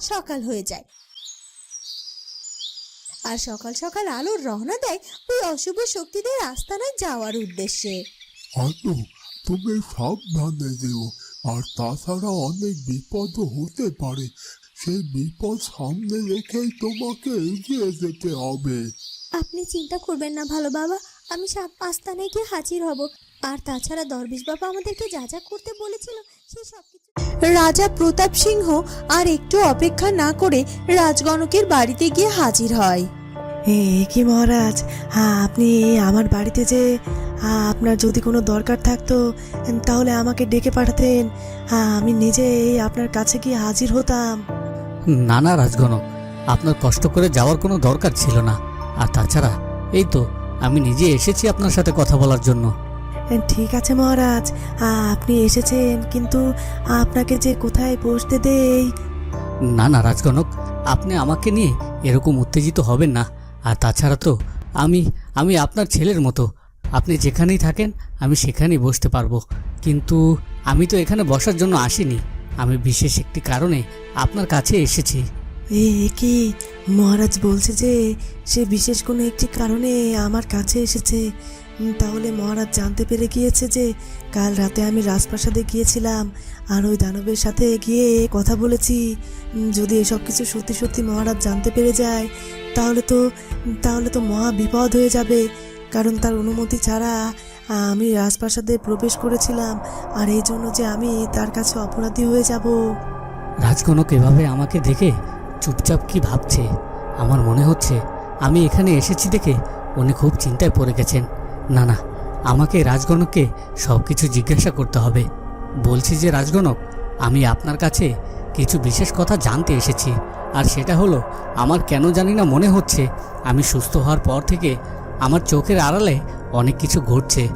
সকাল হয়ে যায়। আর সকাল সকাল আলোর রওনা দেয় ওই অশুভ শক্তিদের আস্তানায় যাওয়ার উদ্দেশ্যে। আলো তুমি সাবধানে যেও আর তাছাড়া অনেক বিপদও হতে পারে। সেই বিপদ সামনে রেখেই তোমাকে এগিয়ে যেতে হবে। আপনি চিন্তা করবেন না ভালো বাবা আমি সাত আস্তানায় গিয়ে হাজির হব। আর তাছাড়া দরবেশ বাবা আমাদেরকে যা যা করতে বলেছিল সেই সব কিছু রাজা প্রতাপ সিংহ আর একটু অপেক্ষা না করে রাজগণকের বাড়িতে গিয়ে হাজির হয়। এ কি মহারাজ? হ্যাঁ আপনি আমার বাড়িতে যে হ্যাঁ, আপনার যদি কোনো দরকার থাকতো তাহলে আমাকে ডেকে পাঠাতেন। হ্যাঁ আমি নিজেই আপনার কাছে গিয়ে হাজির হতাম। না না রাজগণক আপনার কষ্ট করে যাওয়ার কোনো দরকার ছিল না। আর তাছাড়া এই তো আমি নিজে এসেছি আপনার সাথে কথা বলার জন্য। ঠিক আছে মহারাজ আপনি এসেছেন কিন্তু আপনাকে যে কোথায় বসতে দেই? না না রাজগণক আপনি আমাকে নিয়ে এরকম উত্তেজিত হবেন না। আর তাছাড়া তো আমি আমি আপনার ছেলের মতো। আপনি যেখানেই থাকেন আমি সেখানেই বসতে পারব। কিন্তু আমি তো এখানে বসার জন্য আসিনি। আমি বিশেষ একটি কারণে আপনার কাছে এসেছি। এ কি? মহারাজ বলছে যে সে বিশেষ কোনো একটি কারণে আমার কাছে এসেছে। তাহলে মহারাজ জানতে পেরে গিয়েছে যে কাল রাতে আমি রাজপ্রাসাদে গিয়েছিলাম, আর ওই দানবের সাথে গিয়ে কথা বলেছি। যদি এসব কিছু সত্যি সত্যি মহারাজ জানতে পেরে যায়, তাহলে তো তাহলে তো মহা বিপদ হয়ে যাবে। কারণ তার অনুমতি ছাড়া আমি রাজপ্রাসাদে প্রবেশ করেছিলাম, আর এই জন্য যে আমি তার কাছে অপরাধী হয়ে যাব। রাজগণক এভাবে আমাকে দেখে চুপচাপ কি ভাবছে? আমার মনে হচ্ছে আমি এখানে এসেছি দেখে উনি খুব চিন্তায় পড়ে গেছেন। না না, আমাকে রাজগণককে সব কিছু জিজ্ঞাসা করতে হবে। বলছি যে, রাজগণক, আমি আপনার কাছে কিছু বিশেষ কথা জানতে এসেছি, আর সেটা হলো, আমার কেন জানি না মনে হচ্ছে, আমি সুস্থ হওয়ার পর থেকে আমার চোখের আড়ালে অনেক কিছু ঘটছে,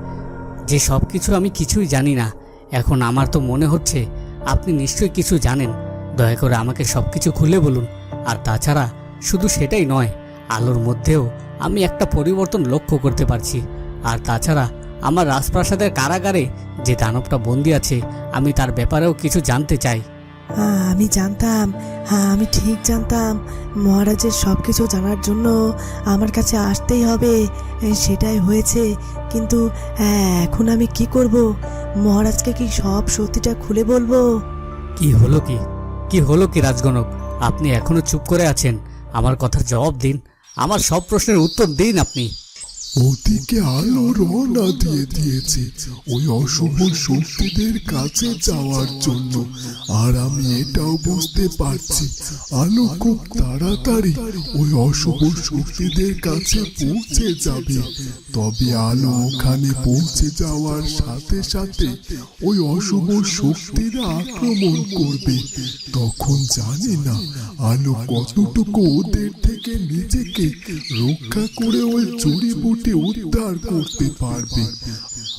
যে সব কিছু আমি কিছুই জানি না। এখন আমার তো মনে হচ্ছে, আপনি নিশ্চয়ই কিছু জানেন। দয়া করে আমাকে সব কিছু খুলে বলুন, আর তাছাড়া শুধু সেটাই নয়, আলোর মধ্যেও আমি একটা পরিবর্তন লক্ষ্য করতে পারছি। আর তাছাড়া আমার রাজপ্রাসাদের কারাগারে যে দানবটা বন্দি আছে আমি তার ব্যাপারেও কিছু জানতে চাই। হ্যাঁ আমি জানতাম। হ্যাঁ আমি ঠিক জানতাম। মহারাজের সব কিছু জানার জন্য আমার কাছে আসতেই হবে। সেটাই হয়েছে। কিন্তু হ্যাঁ এখন আমি কি করব? মহারাজকে কি সব সত্যিটা খুলে বলব? কি হলো কি? কি হলো কি রাজগণক? আপনি এখনও চুপ করে আছেন। আমার কথার জবাব দিন। আমার সব প্রশ্নের উত্তর দিন আপনি। ওদিকে আলো রওনা দিয়ে দিয়েছে ওই অশুভ শক্তিদের কাছে যাওয়ার জন্য। আর আমি এটাও বুঝতে পারছি। আলো খুব তাড়াতাড়ি ওই অশুভ শক্তিদের কাছে পৌঁছে যাবে। তবে আলো ওখানে পৌঁছে যাওয়ার সাথে সাথে ওই অশুভ শক্তিরা আক্রমণ করবে। তখন জানি না আলো কতটুকু ওদের থেকে নিজেকে রক্ষা করে ওই জড়িবুটি উদ্ধার করতে পারবে।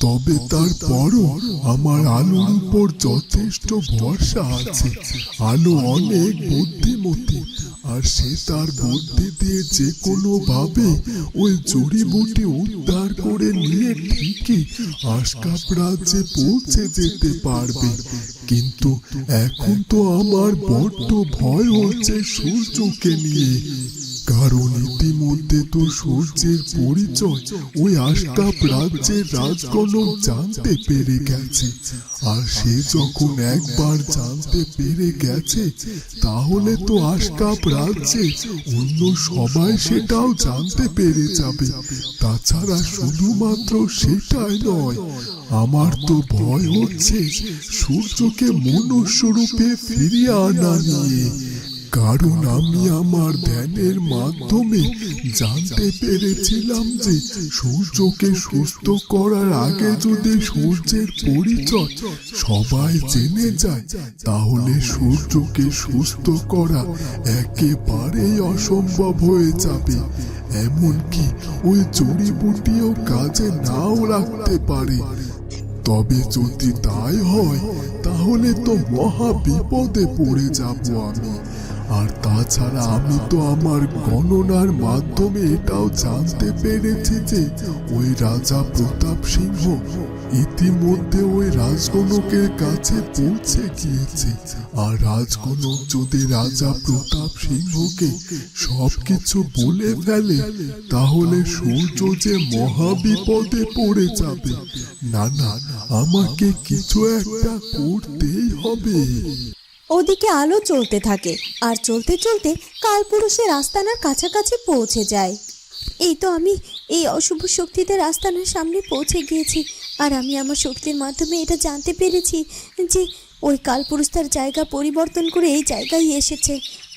তবে তারপরও আমার আলোর উপর যথেষ্ট ভরসা আছে। আলো অনেক বুদ্ধিমতী, আর সে তার বুদ্ধি দিয়ে যে কোনো ভাবে ওই জড়িবুটি উদ্ধার করে নিয়ে ঠিকই আশকাপ রাজ্যে পৌঁছে যেতে পারবে। কিন্তু এখন তো আমার বড্ড ভয় হচ্ছে সূর্যকে নিয়ে। কারণ ইতিমধ্যে তো সূর্যের পরিচয় ওই আশকাপ রাজ্যের রাজগণক জানতে পেরে গেছে। আর সে যখন একবার জানতে পেরে গেছে, তাহলে তো আশকাপ রাজ্যে অন্য সবাই সেটাও জানতে পেরে যাবে। তাছাড়া শুধুমাত্র সেটাই নয়, আমার তো ভয় হচ্ছে সূর্যকে মনুষ্য রূপে ফিরিয়ে আনা নিয়ে। কারণ আমি আমার ধ্যানের মাধ্যমে জানতে পেরেছিলাম যে সূর্যকে সুস্থ করার আগে যদি সূর্যের পরিচয় সবাই জেনে যায়, তাহলে সূর্যকে সুস্থ করা একেবারেই অসম্ভব হয়ে যাবে। এমনকি ওই জড়িবুটিও কাজে নাও রাখতে পারে। তবে যদি তাই হয়, তাহলে তো মহা বিপদে পড়ে যাব আমি। আর তাছাড়া আমি তো আমার গণনার মাধ্যমে এটাও জানতে পেরেছি যে ওই রাজা প্রতাপ সিংহ ইতিমধ্যে ওই রাজগণকের কাছে পৌঁছে গিয়েছে। আর রাজগণক যদি রাজা প্রতাপ সিংহকে সবকিছু বলে ফেলে, তাহলে সূর্য যে মহাবিপদে পড়ে যাবে। না না, আমাকে কিছু একটা করতেই হবে। ওদিকে আলো চলতে থাকে, আর চলতে চলতে কালপুরুষের আস্তানার কাছাকাছি পৌঁছে যায়। এই তো আমি এই অশুভ শক্তিদের আস্তানার সামনে পৌঁছে গিয়েছি, আর আমি আমার শক্তির মাধ্যমে এটা জানতে পেরেছি যে ওই কালপুরুষ তার জায়গা পরিবর্তন করে এই জায়গায় এসেছে।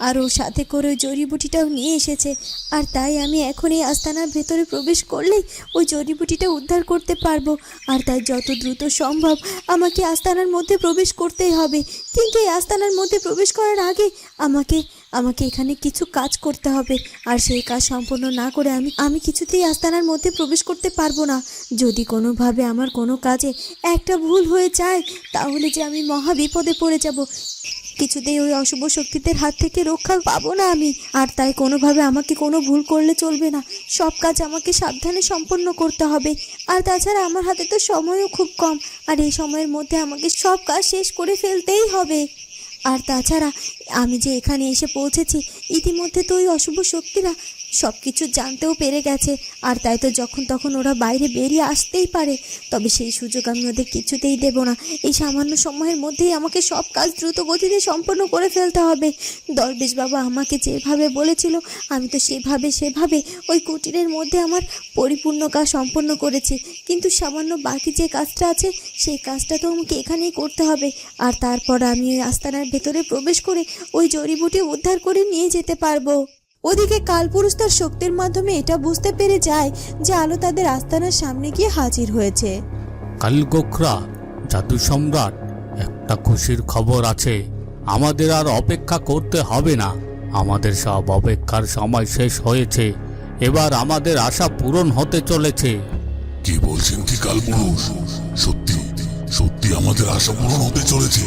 আর ওর সাথে করে ওই জড়িবুটিটাও নিয়ে এসেছে। আর তাই আমি এখন এই আস্তানার ভেতরে প্রবেশ করলেই ওই জড়িবুটিটা উদ্ধার করতে পারব। আর তাই যত দ্রুত সম্ভব আমাকে আস্তানার মধ্যে প্রবেশ করতেই হবে। কিন্তু এই আস্তানার মধ্যে প্রবেশ করার আগে আমাকে আমাকে এখানে কিছু কাজ করতে হবে। আর সেই কাজ সম্পূর্ণ না করে আমি আমি কিছুতেই আস্তানার মধ্যে প্রবেশ করতে পারব না। যদি কোনোভাবে আমার কোনো কাজে একটা ভুল হয়ে যায়, তাহলে যে আমি মহা বিপদে পড়ে যাব। কিছুতেই ওই অশুভ শক্তিদের হাত থেকে রক্ষা পাবো না আমি। আর তাই কোনোভাবে আমাকে কোনো ভুল করলে চলবে না। সব কাজ আমাকে সাবধানে সম্পন্ন করতে হবে। আর তাছাড়া আমার হাতে তো সময়ও খুব কম। আর এই সময়ের মধ্যে আমাকে সব কাজ শেষ করে ফেলতেই হবে। আর তাছাড়া আমি যে এখানে এসে পৌঁছেছি, ইতিমধ্যে তো ওই অশুভ শক্তিরা সব কিছু জানতেও পেরে গেছে। আর তাই তো যখন তখন ওরা বাইরে বেরিয়ে আসতেই পারে। তবে সেই সুযোগ আমি ওদের কিছুতেই দেব না। এই সামান্য সময়ের মধ্যেই আমাকে সব কাজ দ্রুত গতিতে সম্পন্ন করে ফেলতে হবে। দরবেশ বাবা আমাকে যেভাবে বলেছিল, আমি তো সেভাবে সেভাবে ওই কুটিরের মধ্যে আমার পরিপূর্ণ কাজ সম্পন্ন করেছি। কিন্তু সামান্য বাকি যে কাজটা আছে, সেই কাজটা তো আমাকে এখানেই করতে হবে। আর তারপর আমি ওই আস্তানার ভেতরে প্রবেশ করে ওই জড়িবুটি উদ্ধার করে নিয়ে যেতে পারব। ওদিকে কালপুরুষ তার শক্তির মাধ্যমে এটা বুঝতে পেরে যায় যে আলো তাদের আস্তানার সামনে গিয়ে হাজির হয়েছে। কালগোখরা জাদু সম্রাট একটা খুশির খবর আছে। আমাদের আর অপেক্ষা করতে হবে না। আমাদের সব অপেক্ষার সময় শেষ হয়েছে। এবার আমাদের আশা পূরণ হতে চলেছে। কি বলছেন কি কালপুরুষ? সত্যি সত্যি আমাদের আশা পূরণ হতে চলেছে।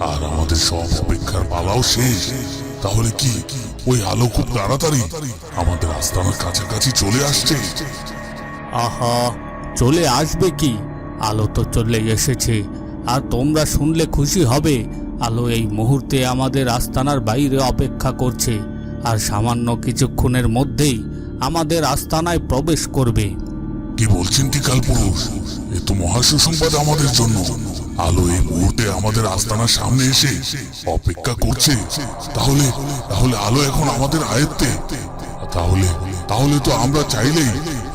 আর আমাদের সব অপেক্ষার পালাও শেষ। তাহলে কি? ওই আলো খুব তাড়াতাড়ি। আমাদের আস্তানার কাছাকাছি চলে আসছে। আহা চলে আসবে কি? আলো তো চলে এসেছে। আর তোমরা শুনলে খুশি হবে আলো এই মুহূর্তে আমাদের আস্তানার বাইরে অপেক্ষা করছে। আর সামান্য কিছুক্ষণের মধ্যেই আমাদের আস্তানায় প্রবেশ করবে। কি বলছেন কি কালপুরুষ? এ তো মহা সুসংবাদ আমাদের জন্য। আলো এই মুহূর্তে আমাদের আস্তানার সামনে এসে অপেক্ষা করছে। তাহলে তাহলে আলো এখন আমাদের আয়ত্তে। তাহলে তাহলে তো আমরা চাইলেই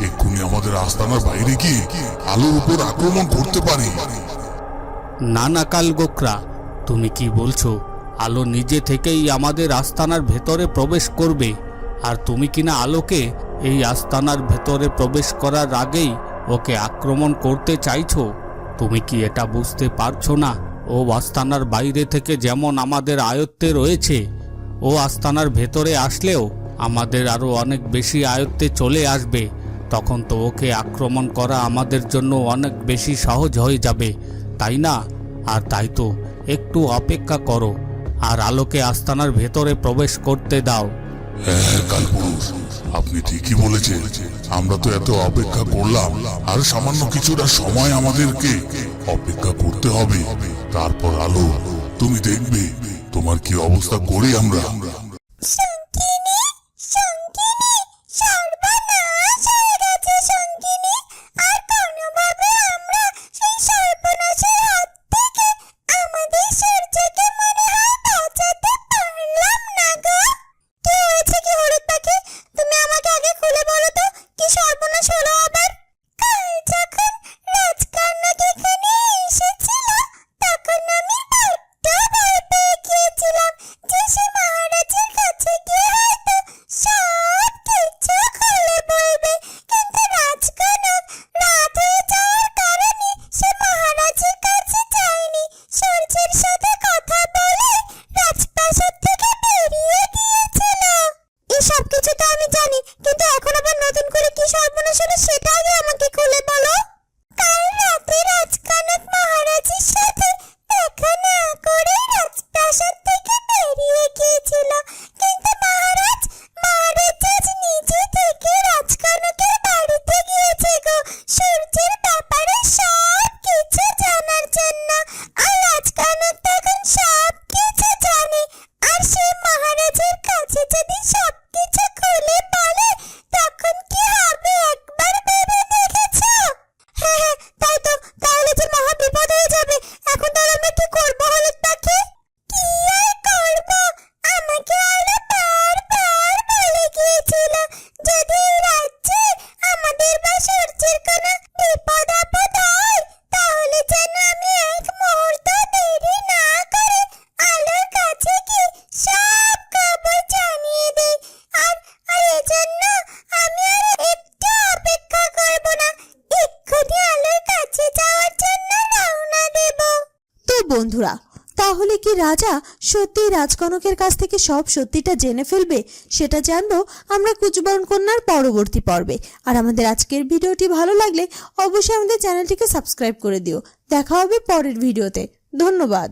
এক্ষুনি আমাদের আস্তানার বাইরে গিয়ে আলোর উপর আক্রমণ করতে পারি। নানা কাল গোকরা, তুমি কি বলছো? আলো নিজে থেকেই আমাদের আস্তানার ভেতরে প্রবেশ করবে। আর তুমি কিনা আলোকে এই আস্তানার ভেতরে প্রবেশ করার আগেই ওকে আক্রমণ করতে চাইছো? তুমি কি এটা বুঝতে পারছ না? ও আস্তানার বাইরে থেকে যেমন আমাদের আয়ত্তে রয়েছে, ও আস্তানার ভেতরে আসলেও আমাদের আরও অনেক বেশি আয়ত্তে চলে আসবে। তখন তো ওকে আক্রমণ করা আমাদের জন্য অনেক বেশি সহজ হয়ে যাবে, তাই না? আর তাই তো, একটু অপেক্ষা করো। আর আলোকে আস্তানার ভেতরে প্রবেশ করতে দাও। হ্যাঁ কালপুরুষ, আপনি ঠিকই বলেছেন। আমরা তো এত অপেক্ষা করলাম, আর সামান্য কিছুটা সময় আমাদেরকে অপেক্ষা করতে হবে। তারপর আলো, তুমি দেখবে তোমার কি অবস্থা করি আমরা। বন্ধুরা, তাহলে কি রাজা সত্যি রাজকনকের কাছ থেকে সব সত্যিটা জেনে ফেলবে? সেটা জানব আমরা কুচবরণ কন্যার পরবর্তী পর্বে। আর আমাদের আজকের ভিডিওটি ভালো লাগলে অবশ্যই আমাদের চ্যানেলটিকে সাবস্ক্রাইব করে দিও। দেখা হবে পরের ভিডিওতে। ধন্যবাদ।